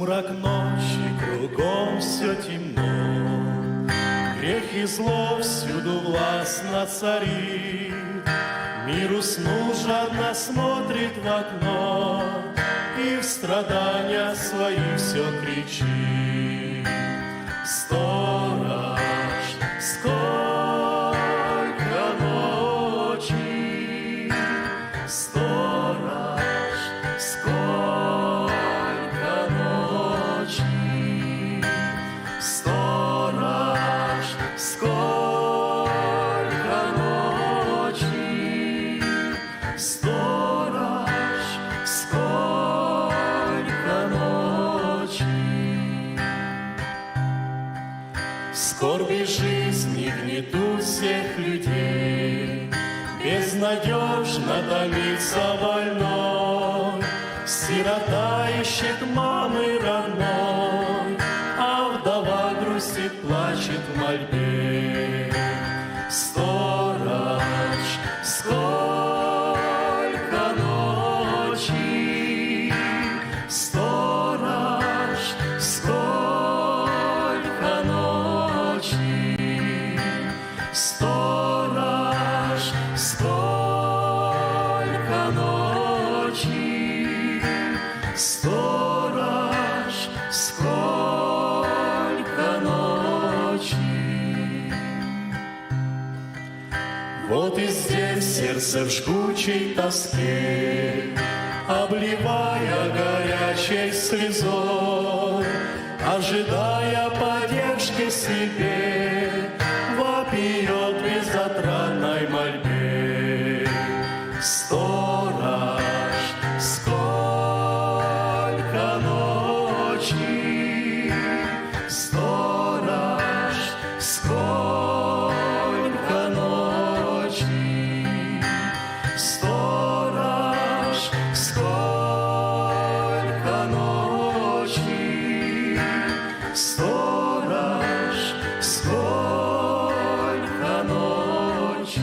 Сумрак ночи, кругом все темно, Грех и зло всюду властно царит. Мир уснул, жадно смотрит в окно И в страдания свои все кричит. Сторож, Безнадежно томится больной, Сирота ищет мамы родной, сколько ночи. Вот и здесь сердце в жгучей тоске, Обливая горячей слезой, Ожидая поддержки себе, сколько ночи.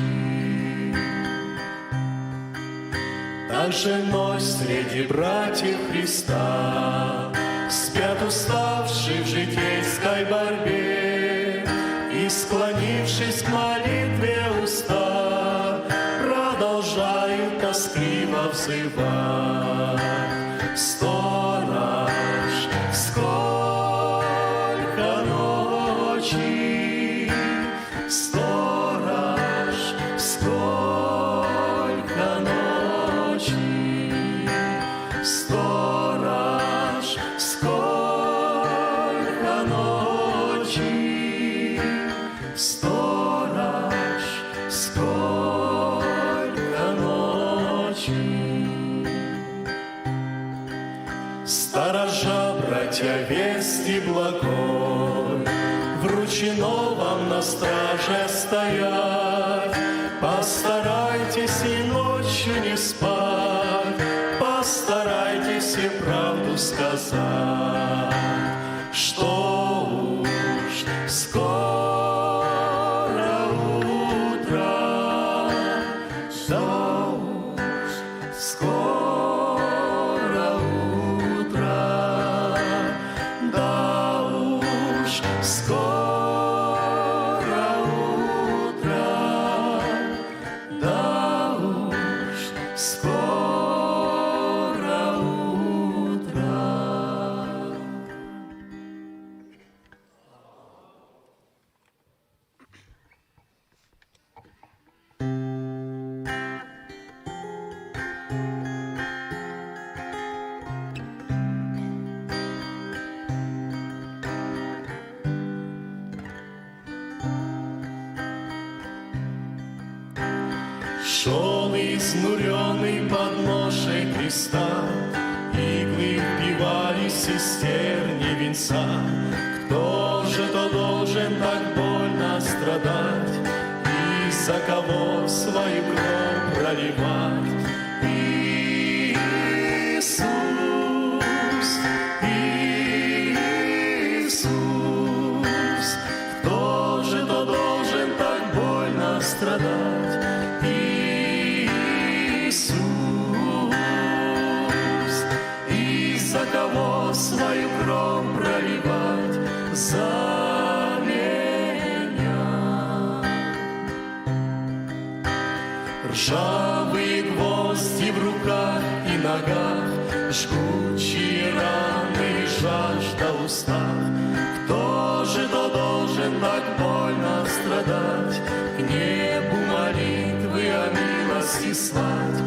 Также ночь среди братьев Христа Спят уставшие в житейской борьбе И, склонившись к молитве уста Продолжают тоскливо взывать Сторож, Сторож, ночи, Сторож, ночи, Сторож, сколько ночи. Сторожа, братья, вести благой, Вручено вам на страже стоять. Постарайтесь и ночью не спать, Постарайтесь и правду сказать, Что уж скоро утро, Да уж Шел изнуренный под ношей креста, Иглы впивались и стерни венца. Кто же то должен так больно страдать И за кого свою кровь проливать? Иисус, Иисус, свою кровь проливать за меня. Ржавые гвозди в руках и ногах, Жгучие раны и жажда в устах. Кто же то должен так больно страдать? К небу молитвы о милости слать,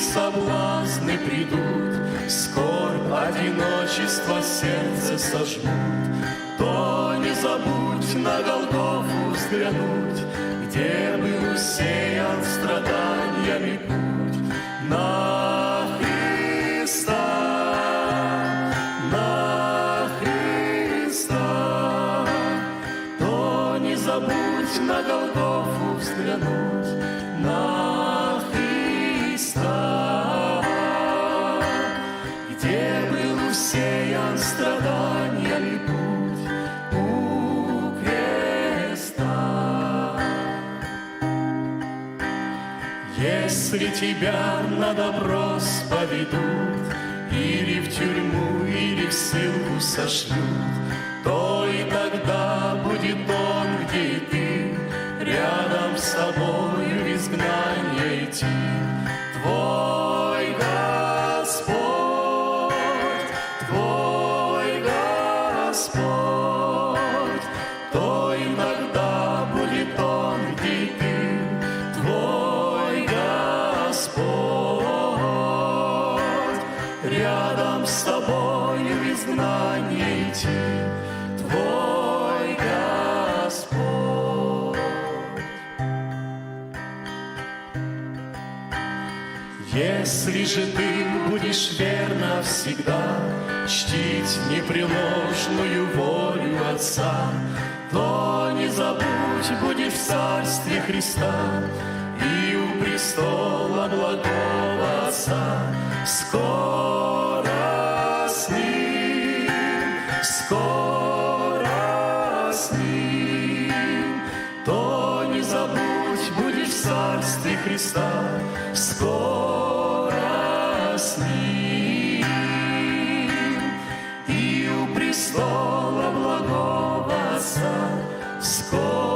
соблазны придут, Скорбь, одиночество сердце сожмут, То не забудь на Голгофу взглянуть, Где был усеян страданиями путь. На Христа, на Христа, то не забудь на Голгофу взглянуть на Если тебя на допрос поведут, Или в тюрьму, или в ссылку сошлют, То и тогда будет он, где и ты, Рядом с тобою в изгнание идти. Твой Господь, рядом с тобою в изгнание идти, Твой Господь. Если же ты будешь верно всегда Чтить непреложную волю Отца, То не забудь, будешь в Царстве Христа И престола благого сам скоро с ним, скоро с ним, то не забудь, будешь в царстве Христа, скоро с ним. И у престола благого отца. Скоро